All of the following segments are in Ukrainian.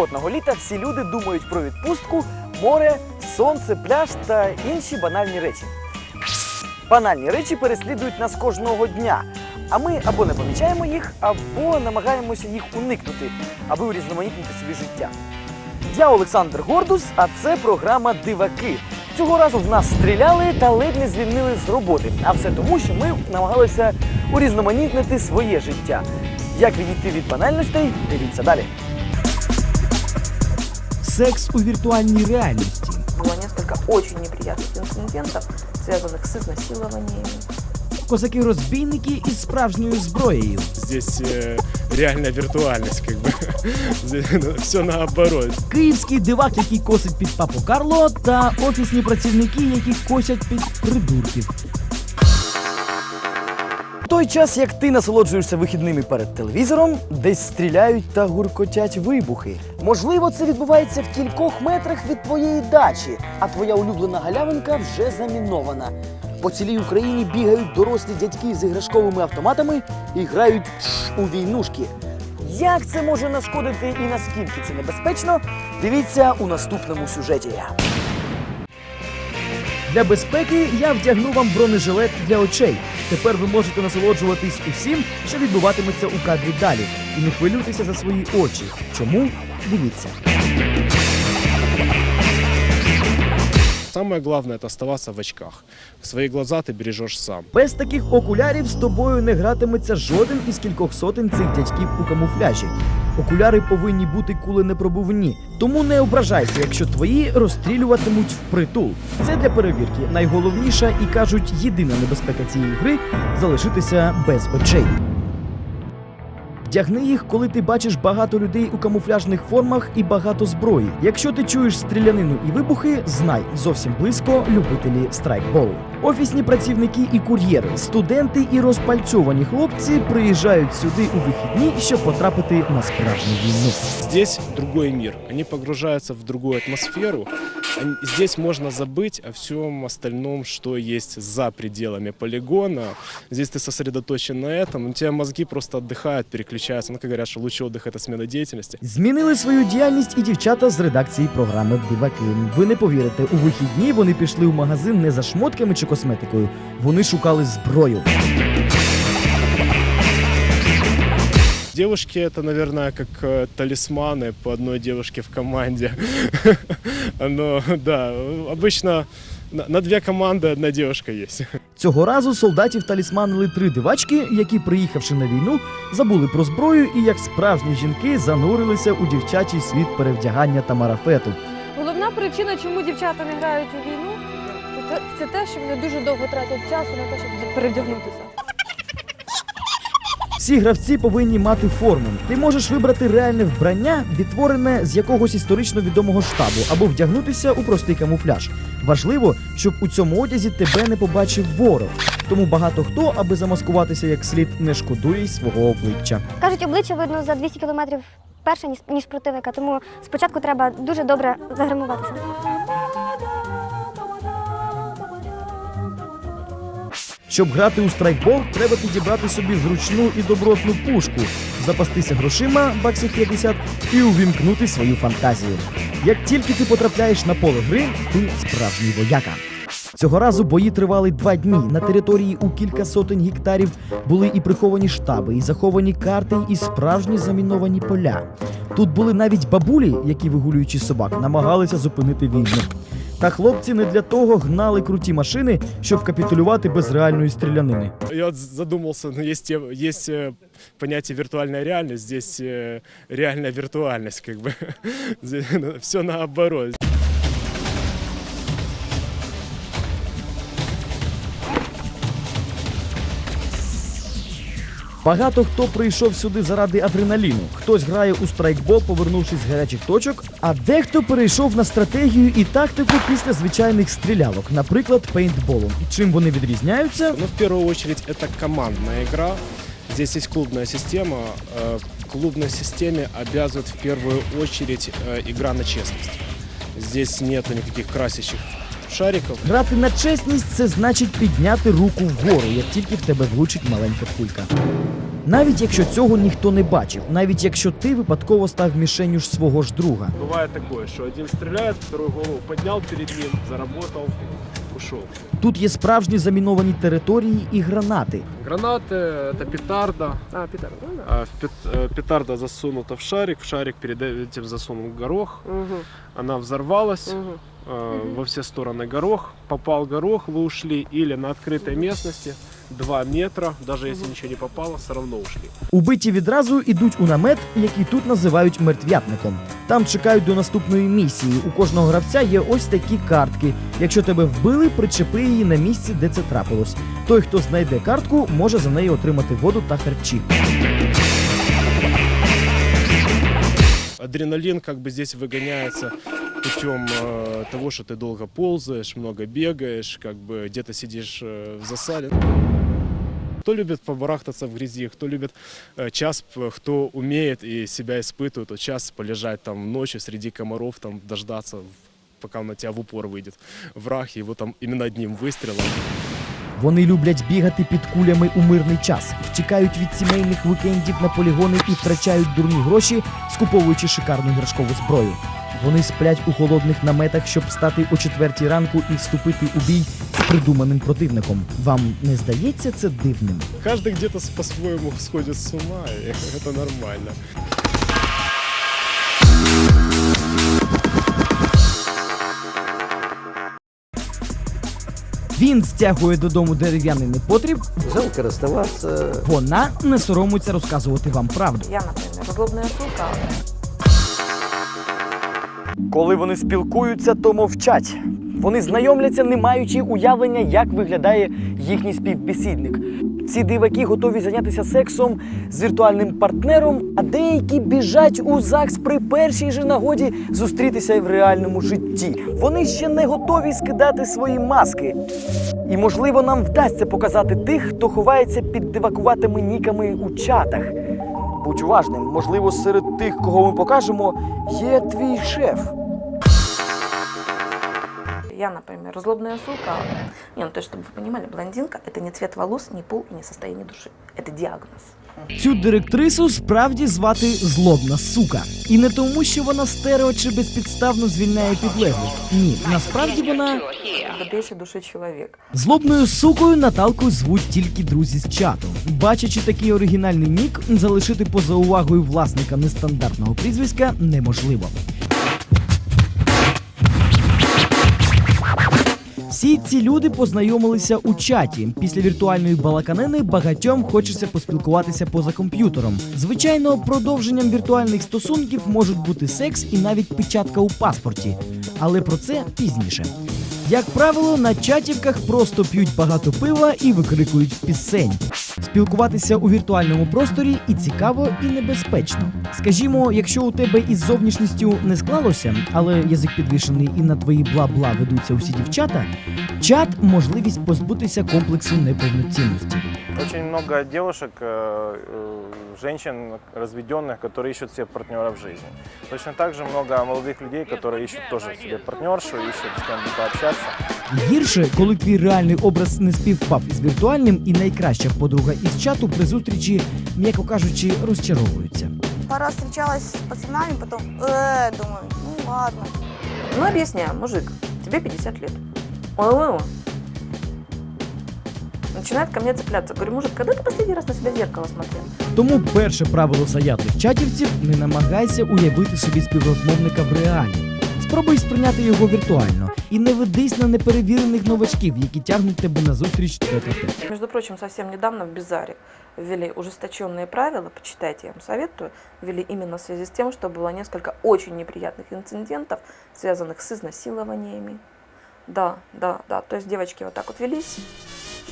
Спекотного літа всі люди думають про відпустку, море, сонце, пляж та інші банальні речі. Банальні речі переслідують нас кожного дня. А ми або не помічаємо їх, або намагаємося їх уникнути, аби урізноманітнити собі життя. Я Олександр Гордус, а це програма Диваки. Цього разу в нас стріляли та ледь не звільнили з роботи. А все тому, що ми намагалися урізноманітнити своє життя. Як відійти від банальностей, дивіться далі Секс у віртуальній реальності. Было несколько очень неприятных инцидентов, связанных с изнасилованиями. Козаки-розбійники із справжньою зброєю. Здесь э, реальная виртуальность, как бы. Все наоборот. Київський дивак, який косить під папу Карло, та офісні працівники, які косять під придурків. Той час, як ти насолоджуєшся вихідними перед телевізором, десь стріляють та гуркотять вибухи. Можливо, це відбувається в кількох метрах від твоєї дачі, а твоя улюблена галявинка вже замінована. По цілій Україні бігають дорослі дядьки з іграшковими автоматами і грають у війнушки. Як це може нашкодити і наскільки це небезпечно? Дивіться у наступному сюжеті. Для безпеки я вдягну вам бронежилет для очей. Тепер ви можете насолоджуватись усім, що відбуватиметься у кадрі далі, і не хвилюйтеся за свої очі. Чому? Дивіться. Самое главное это оставаться в очках. Свои глаза ты бережешь сам. Без таких окулярів з тобою не гратиметься жоден із кількох сотень цих дядьків у камуфляжі. Окуляри повинні бути куленепробивні, тому не ображайся, якщо твої розстрілюватимуть впритул. Це для перевірки найголовніша і кажуть, єдина небезпека цієї гри залишитися без очей. Вдягни їх, коли ти бачиш багато людей у камуфляжних формах і багато зброї. Якщо ти чуєш стрілянину і вибухи, знай зовсім близько любителі страйкболу. Офісні працівники і кур'єри, студенти і розпальцьовані хлопці приїжджають сюди у вихідні, щоб потрапити на справжню війну. Здесь другой мир. Они погружаются в другую атмосферу. Они- Здесь можно забыть о всем остальном, что есть за пределами полигона. Здесь ты сосредоточен на этом. У тебя мозги просто отдыхают, переключаются. Ну, как говорят, что лучший отдых – это смена деятельности. Змінили свою діяльність і дівчата з редакції програми Диваки. Ви не повірите, у вихідні вони пішли в магазин не за шмотками чи косметикою. Вони шукали зброю. Девушки – это, наверное, как э, талисманы по одной девушке в команде. Оно, да, обычно на на две команды одна девушка есть. Цього разу солдатів талісманили три дивачки, які, приїхавши на війну, забули про зброю і, як справжні жінки, занурилися у дівчачий світ перевдягання та марафету. Головна причина, чому дівчата не грають у війну, це те- це те, що вони дуже довго тратять часу на те, щоб перевдягнутися. Всі гравці повинні мати форму. Ти можеш вибрати реальне вбрання, відтворене з якогось історично відомого штабу, або вдягнутися у простий камуфляж. Важливо, щоб у цьому одязі тебе не побачив ворог. Тому багато хто, аби замаскуватися як слід, не шкодує й свого обличчя. Кажуть, обличчя видно за 200 кілометрів перше, ніж, ніж противника, тому спочатку треба дуже добре загримуватися. Щоб грати у страйкбол, треба підібрати собі зручну і добротну пушку, запастися грошима баксів 50 і увімкнути свою фантазію. Як тільки ти потрапляєш на поле гри, ти справжній вояка. Цього разу бої тривали два дні. На території у кілька сотень гектарів були і приховані штаби, і заховані карти, і справжні заміновані поля. Тут були навіть бабулі, які вигулюючи собак, намагалися зупинити війну. Та хлопці не для того гнали круті машини, щоб капітулювати без реальної стрілянини. Я вот задумался, ну, есть, те- есть э, понятие виртуальная реальность, здесь э, реальная виртуальность, как бы. Все наоборот. Багато хто прийшов сюди заради адреналіну. Хтось грає у страйкбол, повернувшись з гарячих точок, а дехто перейшов на стратегію і тактику після звичайних стрілялок, наприклад, пейнтболом. Чим вони відрізняються? Ну, в первую очередь, это командная игра. Здесь есть клубная система. Э, В клубной системе обязывает в первую очередь э, игра на честность. Здесь нет никаких красящих шариков. Грати на чесність це значить підняти руку вгору, як тільки в тебе влучить маленька кулька. Навіть якщо цього ніхто не бачив, навіть якщо ти випадково став мішенню ж свого ж друга. Бывает такое, что один стреляет, второй голову поднял перед ним, заработал, ушел. Тут є справжні заміновані території і гранати. Гранаты, это петарда. А, Питер, ну да. А, в пет- э, Петарда засунута в шарик, в шарик перед этим засунул горох. Мгм, Она взорвалась, мгм. э, во все стороны горох. Попал горох, вы ушли. Или на открытой местности, 2 метра, даже если ничего не попало, все равно ушли. Убиті відразу ідуть у намет, який тут називають мертвятником. Там чекають до наступної місії. У кожного гравця є ось такі картки. Якщо тебе вбили, причепи її на місці, де це трапилось. Той, хто знайде картку, може за неї отримати воду та харчі. Адреналин как бы здесь выгоняется путем э, того, что ты долго ползаешь, много бегаешь, как бы где-то сидишь э, в засаде. Кто любит побарахтаться в грязи, кто любит э, час, п- кто умеет и себя испытывает, то час полежать там ночью среди комаров, там дождаться, в- пока он на тебя в упор выйдет враг, и его там именно одним выстрелом Вони люблять бігати під кулями у мирний час, втікають від сімейних вікендів на полігони і втрачають дурні гроші, скуповуючи шикарну іграшкову зброю. Вони сплять у холодних наметах, щоб встати о четвертій ранку і вступити у бій з придуманим противником. Вам не здається це дивним? Каждый где-то по-своему сходит с ума, и это нормально. Він стягує додому дерев'яний непотріб, Жалко расставаться. вона не соромиться розказувати вам правду. Я, например, злобная сука. Коли вони спілкуються, то мовчать. Вони знайомляться, не маючи уявлення, як виглядає їхній співбесідник. Ці диваки готові зайнятися сексом з віртуальним партнером, а деякі біжать у ЗАГС при першій же нагоді зустрітися в реальному житті. Вони ще не готові скидати свої маски. І можливо нам вдасться показати тих, хто ховається під дивакуватими ніками у чатах. Будь уважним, можливо, серед тих, кого ми покажемо, є твій шеф Я, например, злобная сука. Не, ну то есть, чтобы вы понимали, блондинка – это не цвет волос, не пол и не состояние души. Это диагноз. Цю директрису справді звати злобна сука. І не тому, що вона стерео чи безпідставно звільняє підлеглих. Ні, насправді вона Добрейшей души человек. злобною сукою Наталку звуть тільки друзі з чату. Бачачи такий оригінальний нік, залишити поза увагою власника нестандартного прізвиська неможливо. Всі ці люди познайомилися у чаті. Після віртуальної балаканини багатьом хочеться поспілкуватися поза комп'ютером. Звичайно, продовженням віртуальних стосунків можуть бути секс і навіть печатка у паспорті. Але про це пізніше. Як правило, на чатівках просто п'ють багато пива і викрикують пісень. Спілкуватися у віртуальному просторі і цікаво, і небезпечно. Скажімо, якщо у тебе із зовнішністю не склалося, але язик підвішений і на твої бла-бла ведуться усі дівчата, чат можливість позбутися комплексу неповноцінності. Очень много девушек, э, э, женщин разведенных, которые ищут себе партнера в жизни. Точно так же много молодых людей, которые ищут тоже себе партнершу, ищут с кем-то пообщаться. Гірше, коли твій реальний образ не співпав із віртуальним, і найкраща подруга із чату при зустрічі, м'яко кажучи, розчаровуються. Пару раз встречалась с пацанами, потом, э, думаю, ну ладно. Ну, объясняю, мужик, тебе 50 лет. Ой-ой-ой. Начинает ко мне цепляться. Говорю, мужик, когда ты последний раз на себя в зеркало смотрел? Тому перше правило заядлих чатівців не намагайся уявити собі співрозмовника в реалі. Спробуй сприйняти його віртуально і не ведись на неперевірених новачків, які тягнуть тебе на зустріч тет-а-тет. Между прочим, совсем недавно в Бизаре ввели ужесточенные правила, почитайте, я вам советую, ввели именно в связи с тем, что было несколько очень неприятных инцидентов, связанных с изнасилованиями. Да, да, да. То есть девочки вот так вот велись,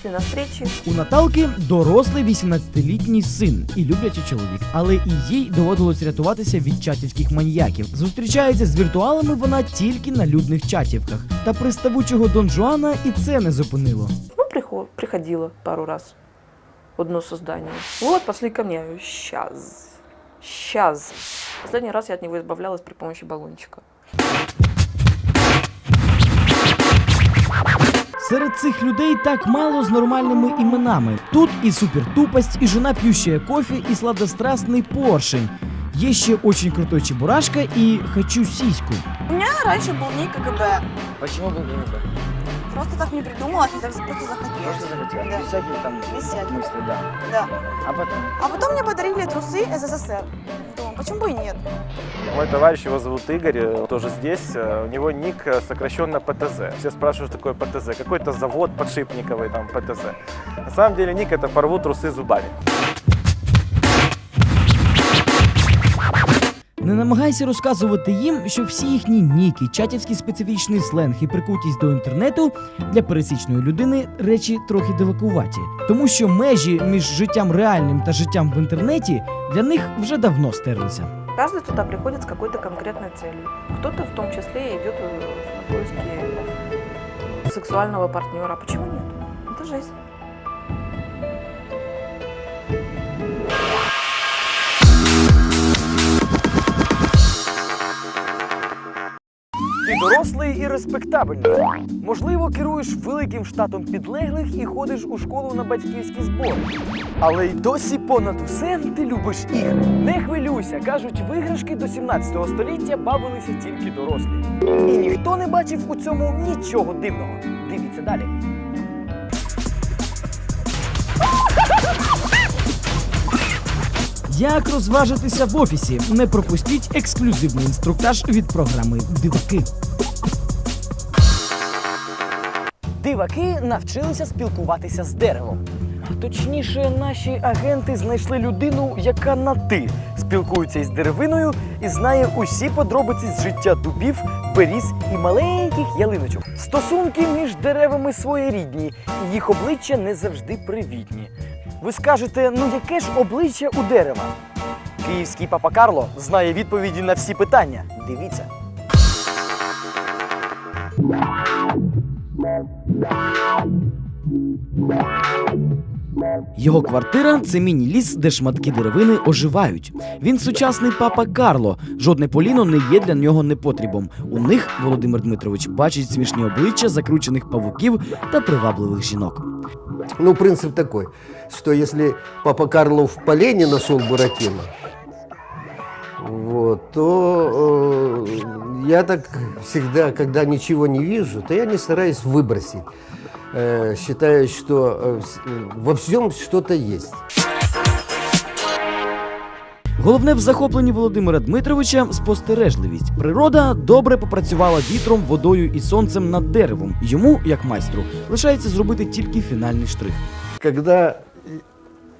шли на встречи, У Наталки дорослий 18-літній син і люблячий чоловік, але і їй доводилось рятуватися від чатівських маньяків. Зустрічається з віртуалами вона тільки на людних чатівках. Та приставучого Дон Жуана і це не зупинило. Ну, приходила пару раз в одно создание. Вот, пошли ко мне. Сейчас. Сейчас. Последний раз я от него избавлялась при помощи баллончика. Серед цих людей так мало з нормальними іменами. Тут і супертупость, і жена п'ющая кофе, і сладострастний поршень. Є ще очень крутой чебурашка і хочу сіську. У меня раньше был ник КГБ. Почему был ГНБ? Просто так не придумалось, и так просто захотелось. захотелось. Да. Всякие там Без всяких. мысли, да. Да. А потом? А потом мне подарили трусы СССР. Почему бы и нет? Мой товарищ, его зовут Игорь, э, тоже здесь. Э, У него ник э, сокращенно ПТЗ. Все спрашивают, что такое ПТЗ. Какой-то завод подшипниковый, там, ПТЗ. На самом деле ник это порву трусы зубами. Не намагайся розказувати їм, що всі їхні ніки, чатівський специфічний сленг і прикутість до інтернету для пересічної людини речі трохи дивакуваті, тому що межі між життям реальним та життям в інтернеті для них вже давно стерлися. Каждый туда приходит с какой-то конкретной целью. Кто-то в том числе идет э, на поиски сексуального партнера. Почему нет? Это жизнь. Дорослий і респектабельний. Можливо, керуєш великим штатом підлеглих і ходиш у школу на батьківські збори. Але й досі понад усе ти любиш ігри. Не хвилюйся, кажуть, виграшки до 17 століття бавилися тільки дорослі. І ніхто не бачив у цьому нічого дивного. Дивіться далі. Як розважитися в офісі? Не пропустіть ексклюзивний інструктаж від програми Диваки. Диваки навчилися спілкуватися з деревом. Точніше, наші агенти знайшли людину, яка на ти спілкується із деревиною і знає усі подробиці з життя дубів, беріз і маленьких ялиночок. Стосунки між деревами своєрідні, їх обличчя не завжди привітні. Ви скажете, ну яке ж обличчя у дерева? Київський папа Карло знає відповіді на всі питання. Дивіться. Його квартира це міні-ліс, де шматки деревини оживають. Він сучасний папа Карло. Жодне поліно не є для нього непотрібом. У них Володимир Дмитрович бачить смішні обличчя закручених павуків та привабливих жінок. Ну, принцип такой, что если папа Карло в полене нашел Буратино, вот, то э, я так всегда, когда ничего не вижу, то я не стараюсь выбросить. Э, считаю, что э, вс- э, во всем что-то есть. Головне в захопленні Володимира Дмитровича спостережливість. Природа добре попрацювала вітром, водою і сонцем над деревом. Йому, як майстру, лишається зробити тільки фінальний штрих. Когда э,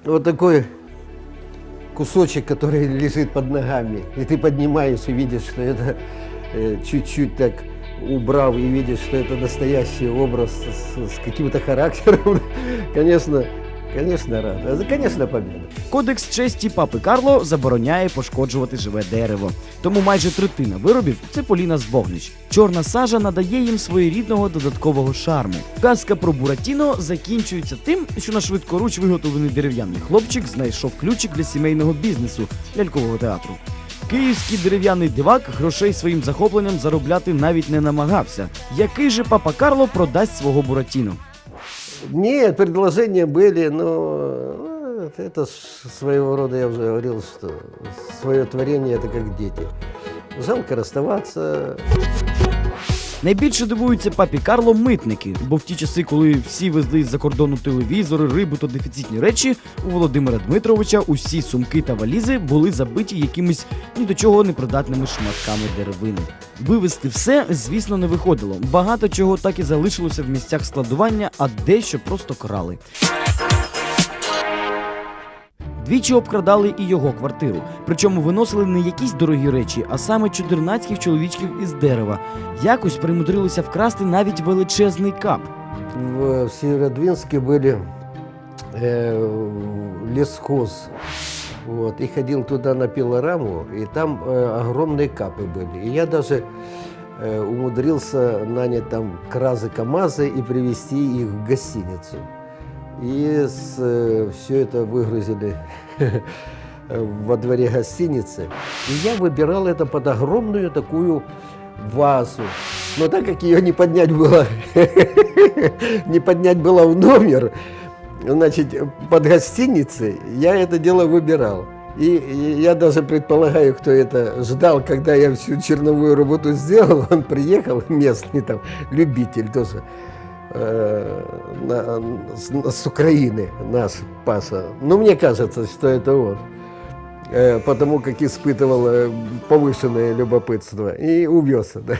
вот такой кусочек, который лежит под ногами, и ты поднимаешь и видишь, что это э, чуть-чуть так убрав и видишь, что это настоящий образ с, с каким-то характером, конечно, конечно рад. А, Конечно, победа. Кодекс честі папи Карло забороняє пошкоджувати живе дерево. Тому майже третина виробів це поліна з вогнищ. Чорна сажа надає їм своєрідного додаткового шарму. Казка про Буратіно закінчується тим, що на швидкоруч виготовлений дерев'яний хлопчик знайшов ключик для сімейного бізнесу лялькового театру. Київський дерев'яний дивак грошей своїм захопленням заробляти навіть не намагався. Який же папа Карло продасть свого Буратіно? Нет, предложения были, но э, это ж своего рода, я уже говорил, что свое творение это как дети. Жалко расставаться, Найбільше дивуються папі Карло митники, бо в ті часи, коли всі везли з-за кордону телевізори, рибу та дефіцитні речі, у Володимира Дмитровича усі сумки та валізи були забиті якимись ні до чого непридатними шматками деревини. Вивезти все, звісно, не виходило. Багато чого так і залишилося в місцях складування, а дещо просто крали. Двічі обкрадали і його квартиру. Причому виносили не якісь дорогі речі, а саме чудернацьких чоловічків із дерева. Якось примудрилися вкрасти навіть величезний кап. В Северодвинске были э, лесхоз. Вот, и ходил туда на пилораму, и там э, огромные капы были. И я даже э, умудрился нанять там кразы КАМАЗы и привезти их в гостиницу. И все это выгрузили во дворе гостиницы. И я выбирал это под огромную такую вазу. Но так как ее не поднять было, не поднять было в номер, значит, под гостиницей, я это дело выбирал. И я даже предполагаю, кто это ждал, когда я всю черновую работу сделал, он приехал, местный там, любитель тоже, э, с, с Украины, наш Паша. Ну, мне кажется, что это он. Э, потому как испытывал э, повышенное любопытство и увез это.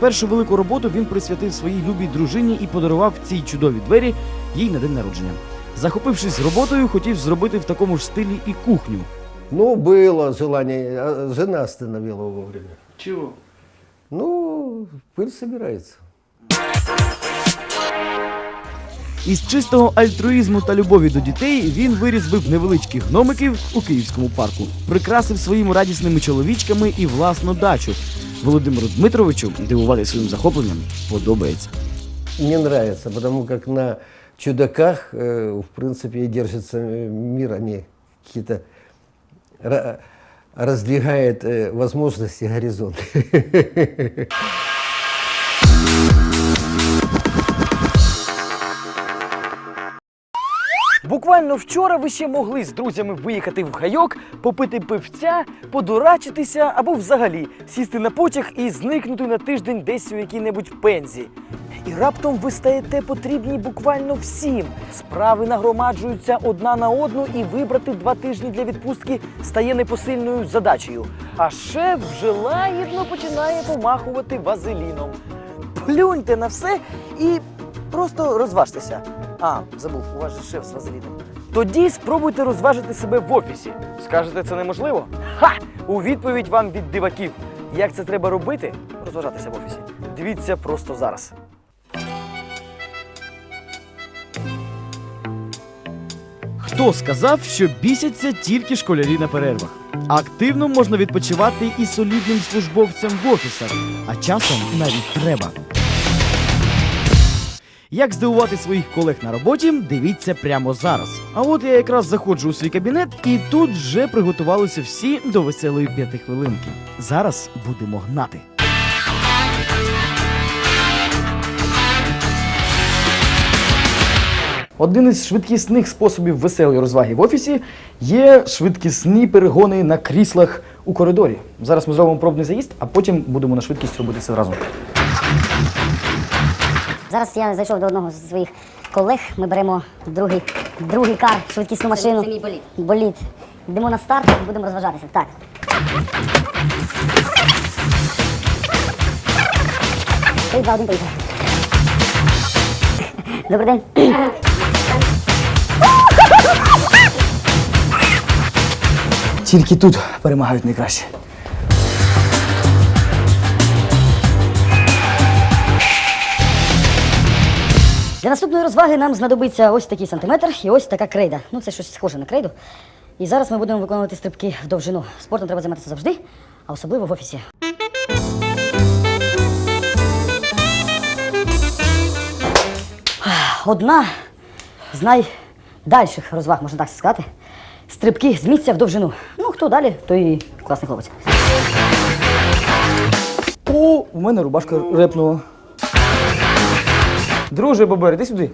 Першу велику роботу він присвятив своїй любій дружині і подарував ці чудові двері їй на день народження. Захопившись роботою, хотів зробити в такому ж стилі і кухню. Ну, было желание, а жена остановила вовремя. Чого? Ну, пыль собирается. Із чистого альтруїзму та любові до дітей він вирізбив невеличких гномиків у київському парку, прикрасив своїми радісними чоловічками і власну дачу. Володимиру Дмитровичу дивувати своїм захопленням подобається. Мне нравится, потому как на чудаках, э, в принципе, и держится э, мир, они какие-то ра- раздвигает э, возможности Буквально вчора ви ще могли з друзями виїхати в гайок, попити пивця, подурачитися або взагалі сісти на потяг і зникнути на тиждень десь у якій-небудь пензі. І раптом ви стаєте потрібні буквально всім. Справи нагромаджуються одна на одну, і вибрати два тижні для відпустки стає непосильною задачею. А шеф вже лагідно починає помахувати вазеліном. Плюньте на все і просто розважтеся. А, забув, у вас же шеф з вазеліном. Тоді спробуйте розважити себе в офісі. Скажете, це неможливо? Ха! У відповідь вам від диваків. Як це треба робити? Розважатися в офісі. Дивіться просто зараз. Хто сказав, що бісяться тільки школярі на перервах? Активно можна відпочивати і солідним службовцям в офісах, а часом навіть треба. Як здивувати своїх колег на роботі, дивіться прямо зараз. А от я якраз заходжу у свій кабінет, і тут вже приготувалися всі до веселої п'ятихвилинки. Зараз будемо гнати. Один із швидкісних способів веселої розваги в офісі є швидкісні перегони на кріслах у коридорі. Зараз ми зробимо пробний заїзд, а потім будемо на швидкість робити це разом. Зараз я зайшов до одного з своїх колег. Ми беремо другий, другий кар, швидкісну машину. Це мій боліт. Боліт. Йдемо на старт, і будемо розважатися. Так. Три, два, один, поїхали. Добрий день. Тільки тут перемагають найкраще. Для наступної розваги нам знадобиться ось такий сантиметр і ось така крейда. Ну, це щось схоже на крейду. І зараз ми будемо виконувати стрибки в довжину. Спортом треба займатися завжди, а особливо в офісі. Одна з найдальших розваг, можна так сказати. Стрибки з місця в довжину. Ну, хто далі, той класний хлопець. О, у мене рубашка репнула. Друже Бобер, іди сюди.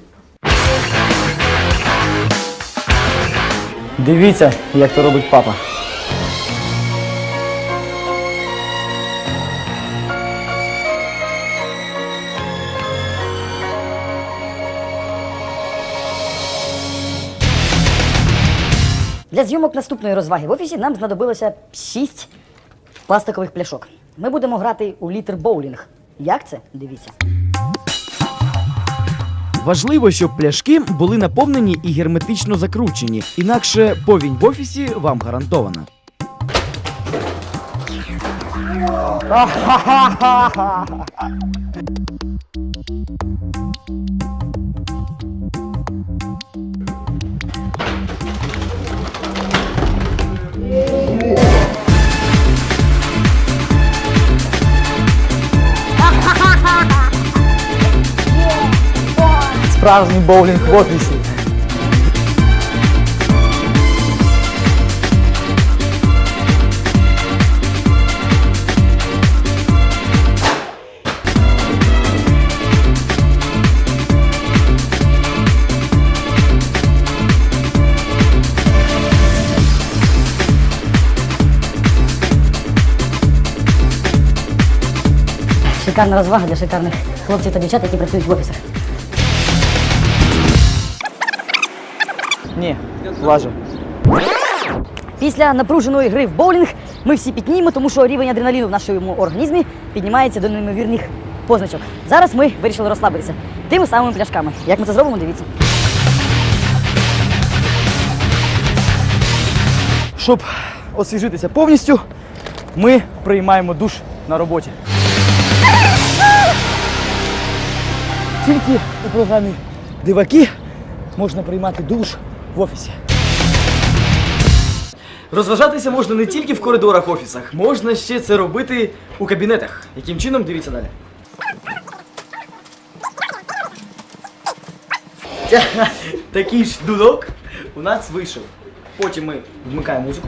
Дивіться, як то робить папа. Для зйомок наступної розваги в офісі нам знадобилося 6 пластикових пляшок. Ми будемо грати у літр боулінг. Як це? Дивіться. Важливо, щоб пляшки були наповнені і герметично закручені, інакше повінь в офісі вам гарантована. справжній боулінг в офісі. Шикарна розвага для шикарних хлопців та дівчат, які працюють в офісах. Ні, лажу. Після напруженої гри в боулінг ми всі пітніємо, тому що рівень адреналіну в нашому організмі піднімається до неймовірних позначок. Зараз ми вирішили розслабитися тими самими пляшками. Як ми це зробимо, дивіться. Щоб освіжитися повністю, ми приймаємо душ на роботі. Тільки у програмі Диваки можна приймати душ в офісі. Розважатися можна не тільки в коридорах офісах, можна ще це робити у кабінетах. Яким чином дивіться далі. Такий ж дудок у нас вийшов. Потім ми вмикаємо музику.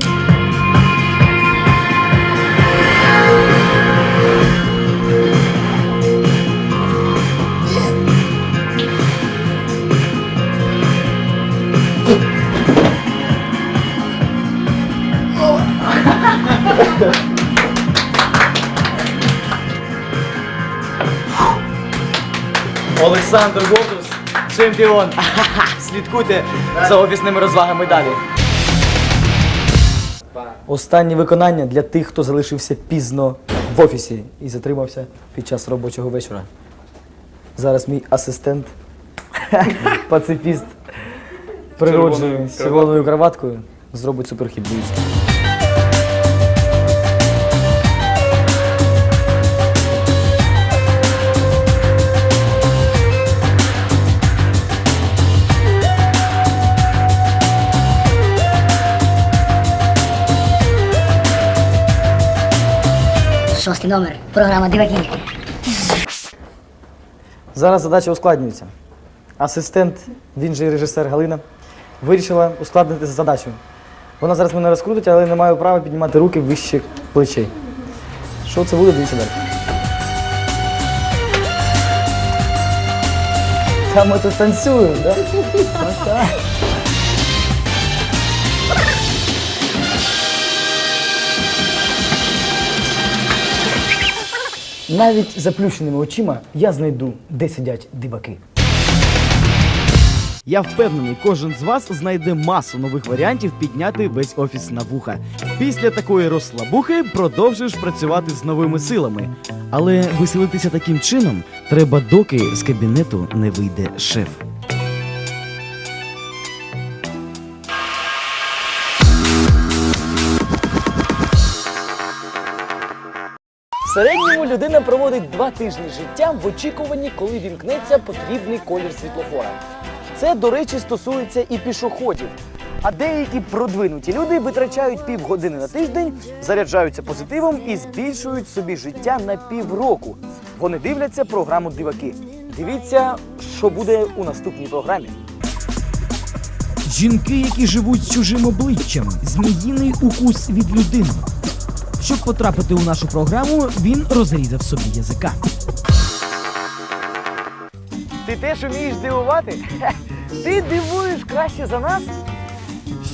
Олександр Готус, чемпіон. Слідкуйте за офісними розвагами далі. Останнє виконання для тих, хто залишився пізно в офісі і затримався під час робочого вечора. Зараз мій асистент, пацифіст, природжений з червоною кроваткою, зробить суперхід. Шостий номер. Програма Диваки. Зараз задача ускладнюється. Асистент, він же і режисер Галина, вирішила ускладнити задачу. Вона зараз мене розкрутить, але не маю права піднімати руки вище плечей. Що це буде, дивіться далі. Та ми тут танцюємо, так? Да? Навіть заплющеними очима я знайду, де сидять диваки. Я впевнений, кожен з вас знайде масу нових варіантів підняти весь офіс на вуха. Після такої розслабухи продовжиш працювати з новими силами. Але веселитися таким чином треба, доки з кабінету не вийде шеф. Середньому людина проводить два тижні життя в очікуванні, коли вімкнеться потрібний колір світлофора. Це, до речі, стосується і пішоходів. А деякі продвинуті люди витрачають півгодини на тиждень, заряджаються позитивом і збільшують собі життя на півроку. Вони дивляться програму Диваки. Дивіться, що буде у наступній програмі. Жінки, які живуть з чужим обличчям, зміїний укус від людини. Щоб потрапити у нашу програму, він розрізав собі язика. Ти теж вмієш дивувати? Ти дивуєш краще за нас?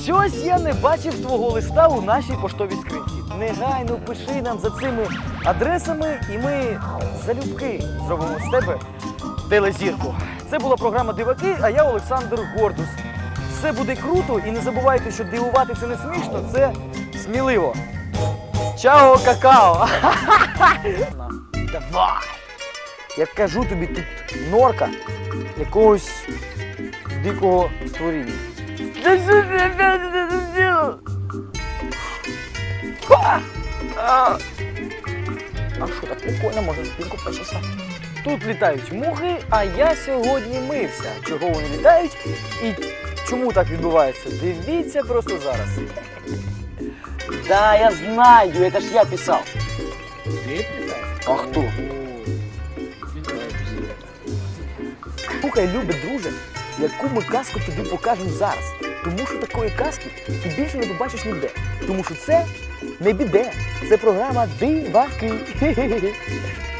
Щось я не бачив твого листа у нашій поштовій скринці. Негайно пиши нам за цими адресами, і ми залюбки зробимо з тебе телезірку. Це була програма Диваки, а я Олександр Гордус. Все буде круто, і не забувайте, що дивувати це не смішно, це сміливо. Чао, какао! Давай! Я кажу тобі, тут норка якогось дикого створіння. Та що ти опять це зробив? А А що, так прикольно, можна спинку почесати. Тут літають мухи, а я сьогодні мився. Чого вони літають і чому так відбувається? Дивіться просто зараз. Да, я знаю, это ж я писал. А хто? Слухай, любий друже, яку ми казку тобі покажемо зараз. Тому що такої казки ти більше не побачиш ніде. Тому що це не біде. Це програма Диваки. Хе-хе-хе.